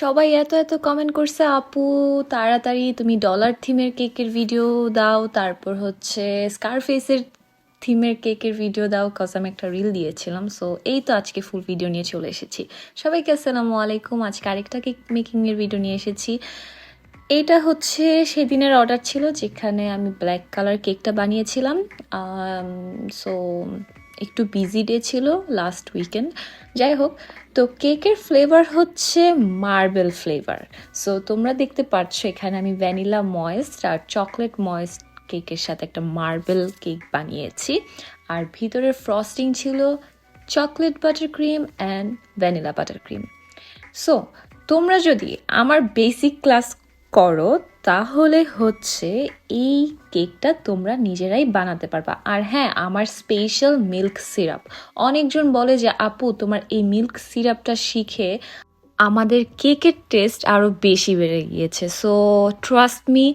সবাই এত এত কমেন্ট করছে, আপু, তাড়াতাড়ি তুমি ডলার থিমের কেকের ভিডিও দাও, তারপর হচ্ছে স্কারফেসের থিমের কেকের ভিডিও দাও কজ আমি একটা রিল দিয়েছিলাম। সো এই তো আজকে ফুল ভিডিও নিয়ে চলে এসেছি। সবাইকে আসসালামু আলাইকুম। আজকে আরেকটা কেক মেকিংয়ের ভিডিও নিয়ে এসেছি। এইটা হচ্ছে সেদিনের অর্ডার ছিল, যেখানে আমি ব্ল্যাক কালার কেকটা বানিয়েছিলাম। সো একটু বিজি ডে ছিল লাস্ট উইকেন্ড যাই হোক, তো কেকের ফ্লেভার হচ্ছে মার্বেল ফ্লেভার সো তোমরা দেখতে পাচ্ছ এখানে আমি ভ্যানিলা ময়েস্ট আর চকলেট ময়েস্ট কেকের সাথে একটা মার্বেল কেক বানিয়েছি। আর ভিতরের ফ্রস্টিং ছিল chocolate butter cream and vanilla butter cream so তোমরা যদি আমার বেসিক ক্লাস করো, তাহলে হচ্ছে এই কেকটা তোমরা নিজেরাই বানাতে পারবা। আর হ্যাঁ আমার স্পেশাল মিল্ক সিরাপ অনেকজন বলে যে, আপু, তোমার এই মিল্ক সিরাপটা শিখে আমাদের কেকের টেস্ট আরও বেশি বেড়ে গিয়েছে। সো ট্রাস্ট মি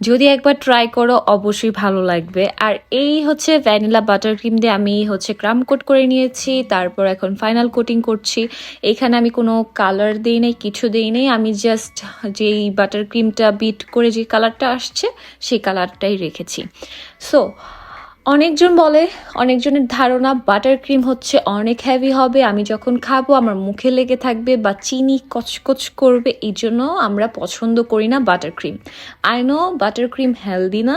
যদি একবার ট্রাই করো, অবশ্যই ভালো লাগবে। আর এই হচ্ছে ভ্যানিলা বাটার ক্রিম দিয়ে আমি হচ্ছে ক্রাম কোট করে নিয়েছি, তারপর এখন ফাইনাল কোটিং করছি। এখানে আমি কোনো কালার দিই নেই, কিছু দিই নেই, আমি জাস্ট যেই বাটার ক্রিমটা বিট করে যে কালারটা আসছে, সেই কালারটাই রেখেছি। সো অনেকজন বলে, অনেকজনের ধারণা বাটার ক্রিম হচ্ছে অনেক হ্যাভি হবে, আমি যখন খাব আমার মুখে লেগে থাকবে বা চিনি কচকচ করবে, এই জন্য আমরা পছন্দ করি না butter cream I know butter cream healthy না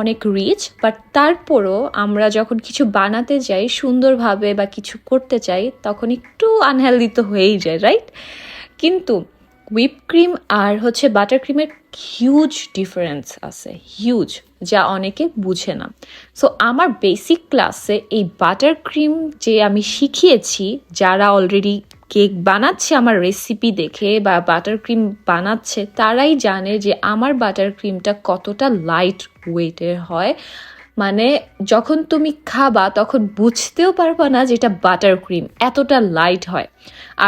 অনেক রিচ বাট তারপরও আমরা যখন কিছু বানাতে যাই সুন্দরভাবে বা কিছু করতে চাই, তখন একটু আনহেলদি তো হয়েই যায় রাইট কিন্তু হুইপ ক্রিম আর হচ্ছে বাটার ক্রিমের হিউজ ডিফারেন্স আছে হিউজ যা অনেকে বুঝে না। সো আমার বেসিক ক্লাসে এই বাটার ক্রিম যে আমি শিখিয়েছি, যারা অলরেডি কেক বানাচ্ছে, আমার রেসিপি দেখে বা বাটার ক্রিম বানাচ্ছে, তারাই জানে যে আমার বাটার ক্রিমটা কতটা লাইট ওয়েটের হয়। মানে যখন তুমি খাবা, তখন বুঝতেও পারবা না যে এটা বাটার ক্রিম এতটা লাইট হয়।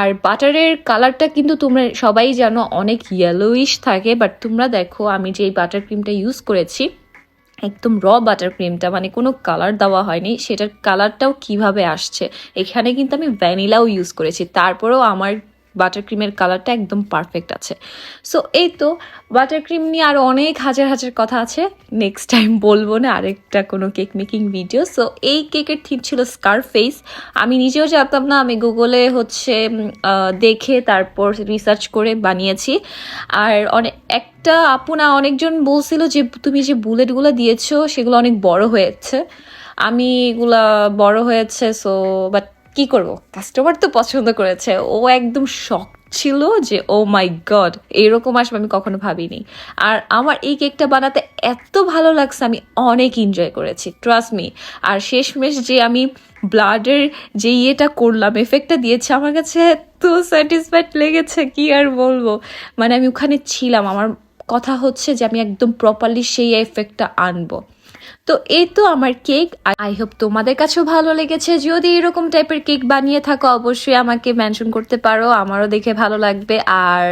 আর বাটারের কালারটা কিন্তু তোমরা সবাই জানো, অনেক ইয়েলোইশ থাকে বাট তোমরা দেখো, আমি যে এই বাটার ক্রিমটা ইউজ করেছি, একদম র বাটার ক্রিমটা মানে কোনো কালার দেওয়া হয়নি, সেটার কালারটাও কীভাবে আসছে, এখানে কিন্তু আমি ভ্যানিলাও ইউজ করেছি, তারপরেও আমার বাটার ক্রিমের কালারটা একদম পারফেক্ট আছে। সো এই তো বাটার ক্রিম নিয়ে আরও অনেক হাজার হাজার কথা আছে। নেক্সট টাইম বলব না আরেকটা কোনো কেক মেকিং ভিডিও সো এই কেকের থিম ছিল স্কার ফেস আমি নিজেও জানতাম না, আমি গুগলে হচ্ছে দেখে তারপর রিসার্চ করে বানিয়েছি। আর অনেক একটা আপু না অনেকজন বলছিল যে, তুমি যে বুলেটগুলো দিয়েছ, সেগুলো অনেক বড় হয়েছে। আমি এগুলা বড় হয়েছে সো বাট কি করব? কাস্টমার তো পছন্দ করেছে। ও একদম শখ ছিল যে ও মাই গড এরকম আসবে আমি কখনো ভাবিনি। আর আমার এই কেকটা বানাতে এত ভালো লাগছে, আমি অনেক এনজয় করেছি ট্রাস্ট মি আর শেষমেশ যে আমি ব্লাডের যে ইয়েটা করলাম এফেক্টটা দিয়েছে, আমার কাছে এত স্যাটিসফাইড লেগেছে, কি আর বলব? মানে আমি ওখানে ছিলাম, আমার কথা হচ্ছে যে আমি একদম প্রপারলি সেই এফেক্টটা আনব। তো এই তো আমার কেক। আই হোপ তোমাদের কাছেও ভালো লেগেছে। যদি এরকম টাইপের কেক বানিয়ে থাকো, অবশ্যই আমাকে মেনশন করতে পারো। আমারও দেখে ভালো লাগবে। আর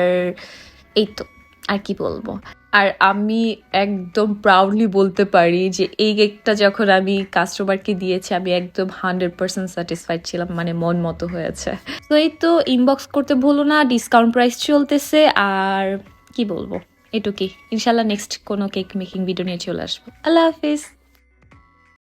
এই তো, আর কি বলব? আর আমি একদম প্রাউডলি বলতে পারি যে এই কেকটা যখন আমি কাস্টমারকে দিয়েছি, আমি একদম হান্ড্রেড পার্সেন্ট স্যাটিসফাইড ছিলাম। মানে মন মতো হয়েছে। তো এই তো ইনবক্স করতে ভুলো না। ডিসকাউন্ট প্রাইস চলতেছে। আর কি বলব? এটুকুই। ইনশাল্লাহ নেক্সট কোনো কেক মেকিং ভিডিও নিয়ে চলে আসব। আল্লাহ হাফিজ।